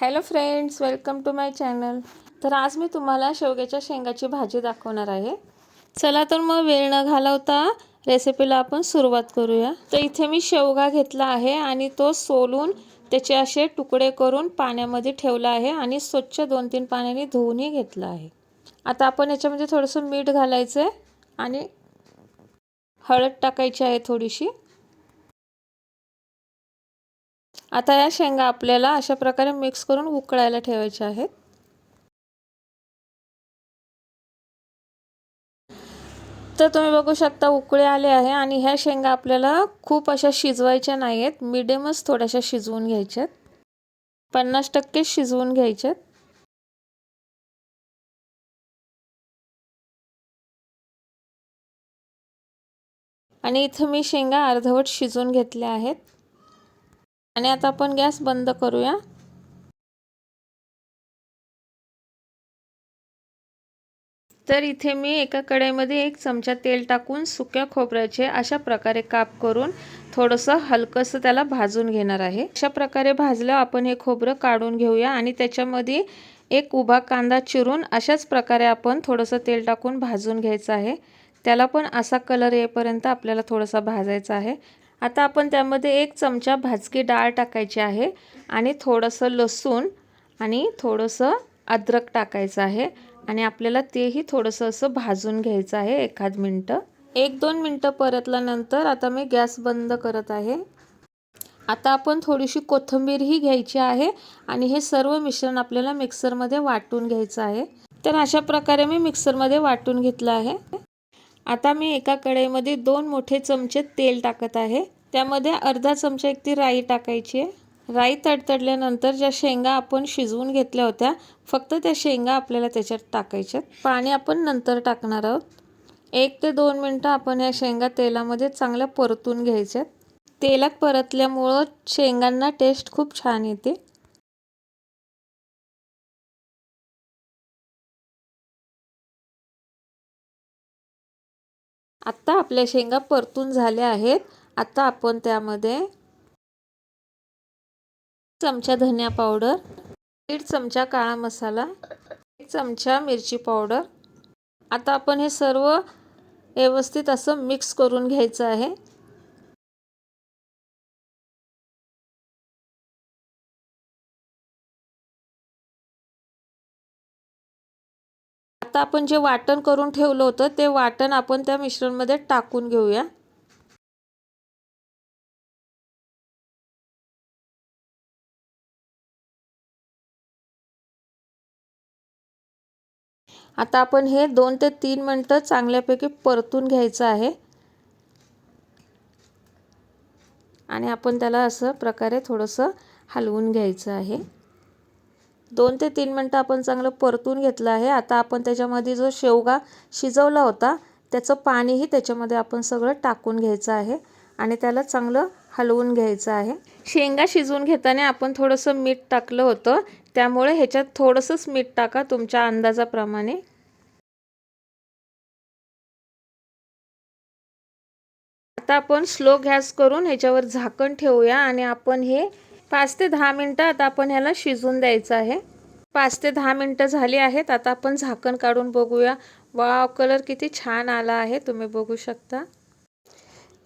Hello friends welcome to my channel. तर आज मी तुम्हाला शेवग्याच्या शेंगाची भाजी दाखवणार आहे. चला तर मग वेळ न घालवता रेसिपीला आपण सुरुवात करूया. तर इथे मी शेवगा घेतला आहे आणि तो सोलून त्याचे असे तुकडे करून पाण्यामध्ये ठेवला आहे आणि स्वच्छ दोन तीन पाण्याने धुवूनही घेतला आहे. आता आपण याच्यामध्ये थोडंसं मीठ घालायचं आहे आणि हळद टाकायची आहे थोडीशी. आता या शेंगा आपल्याला अशा प्रकारे मिक्स करून उकळायला ठेवायच्या आहेत. तर तुम्ही बघू शकता उकळे आले आहे आणि ह्या शेंगा आपल्याला खूप अशा शिजवायच्या नाही आहेत मिडियमच थोड्याशा शिजवून घ्यायच्यात. पन्नास टक्के शिजवून घ्यायच्यात. आणि इथं मी शेंगा अर्धवट शिजवून घेतल्या आहेत. आणि आता आपण गॅस बंद करूया. तर इथे मी एका कढईमध्ये एक चमचा तेल टाकून सुक्या खोबऱ्याचे अशा प्रकारे काप करून थोडंसं हलकंसं त्याला भाजून घेणार आहे. अशा प्रकारे भाजलं आपण हे खोबरं काढून घेऊया आणि त्याच्यामध्ये एक उभा कांदा चिरून अशाच प्रकारे आपण थोडंसं तेल टाकून भाजून घ्यायचं आहे. त्याला पण असा कलर येईपर्यंत आपल्याला थोडासा भाजायचा आहे. आता आपण त्यामध्ये एक चमचा भाजकी डाळ टाकायची आहे आणि थोडंसं लसूण आणि थोडंसं अद्रक टाकायचं आहे. आणि आपल्याला तेही थोडंसं असं भाजून घ्यायचं आहे एखाद मिनटं. एक दोन मिनटं परतल्यानंतर आता मी गॅस बंद करत आहे. आता आपण थोडीशी कोथिंबीरही घ्यायची आहे आणि हे सर्व मिश्रण आपल्याला मिक्सरमध्ये वाटून घ्यायचं आहे. तर अशा प्रकारे मी मिक्सरमध्ये वाटून घेतलं आहे. आता मी एका कढईमध्ये दोन मोठे चमचे तेल टाकत आहे. त्यामध्ये अर्धा चमचा एक ती राई टाकायची आहे. राई तडतडल्यानंतर ज्या शेंगा आपण शिजवून घेतल्या होत्या फक्त त्या शेंगा आपल्याला त्याच्यात टाकायच्यात पाणी आपण नंतर टाकणार आहोत. एक ते दोन मिनटं आपण या शेंगा तेलामध्ये चांगल्या परतून घ्यायच्यात तेलात परतल्यामुळं शेंगांना टेस्ट खूप छान येते. आत्ता आपल्या शेंगा परतून झाल्या आहेत. आता आपण त्यामध्ये चमचा धनिया पावडर दीड चमचा काळा मसाला एक चमचा मिरची पावडर. आता आपण हे सर्व व्यवस्थित असं मिक्स करून घ्यायचं आहे. आता आपण जे वाटण करून ठेवलं होतं ते वाटण आपण त्या मिश्रणमध्ये टाकून घेऊया. आता आपण हे दोन ते तीन मिनटं चांगल्यापैकी परतून घ्यायचं आहे. आणि आपण त्याला असं प्रकारे थोडंसं हलवून घ्यायचं आहे. दोन ते तीन मिनटं आपण चांगलं परतून घेतलं आहे. आता आपण त्याच्यामध्ये जो शेवगा शिजवला होता त्याचं पाणीही त्याच्यामध्ये आपण सगळं टाकून घ्यायचं आहे आणि त्याला चांगलं हलवून घ्यायचं आहे. शेंगा शिजवून घेताना आपण थोडंसं मीठ टाकलं होतं. त्यामुळे ह्याच्यात थोडंसंच मीठ टाका तुमच्या अंदाजाप्रमाणे. आता आपण स्लो गॅस करून ह्याच्यावर झाकण ठेवूया आणि आपण हे पाच ते दहा मिनटं आता आपण ह्याला शिजून द्यायचं आहे. पाच ते दहा मिनटं झाली आहेत. आता आपण झाकण काढून बघूया. वा कलर किती छान आला आहे. तुम्ही बघू शकता.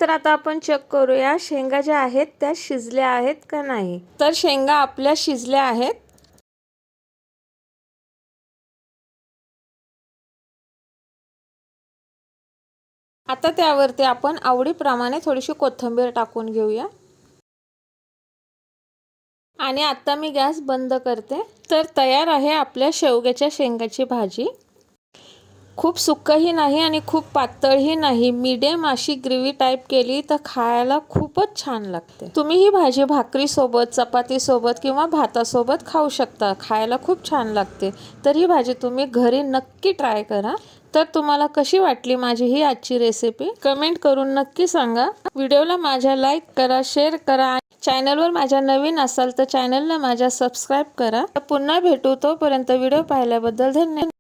तर आता आपण चेक करूया शेंगा ज्या आहेत त्या शिजल्या आहेत का नाही. तर शेंगा आपल्या शिजल्या आहेत. आता त्यावरती आपण आवडीप्रमाणे थोडीशी कोथिंबीर टाकून घेऊया. आणि आता मी गॅस बंद करते. तर तयार आहे आपल्या शेवग्याच्या शेंगाची भाजी. खूप सुक्कही नाही आणि खूप पातळही नाही. मीडियम अशी ग्रेव्ही टाईप केली तर खायला खूपच छान लागते. तुम्ही ही भाजी भाकरीसोबत चपातीसोबत किंवा भातासोबत खाऊ शकता. खायला खूप छान लागते. तर ही भाजी तुम्ही घरी नक्की ट्राय करा. तर तुम्हाला कशी वाटली माझी ही आजची रेसिपी कमेंट करून नक्की सांगा. व्हिडिओला माझ्या लाईक करा शेअर करा चॅनलवर माझ्या नवीन असाल तर चॅनलला माझ्या सबस्क्राईब करा. पुन्हा भेटू तोपर्यंत व्हिडिओ पाहिल्याबद्दल धन्यवाद.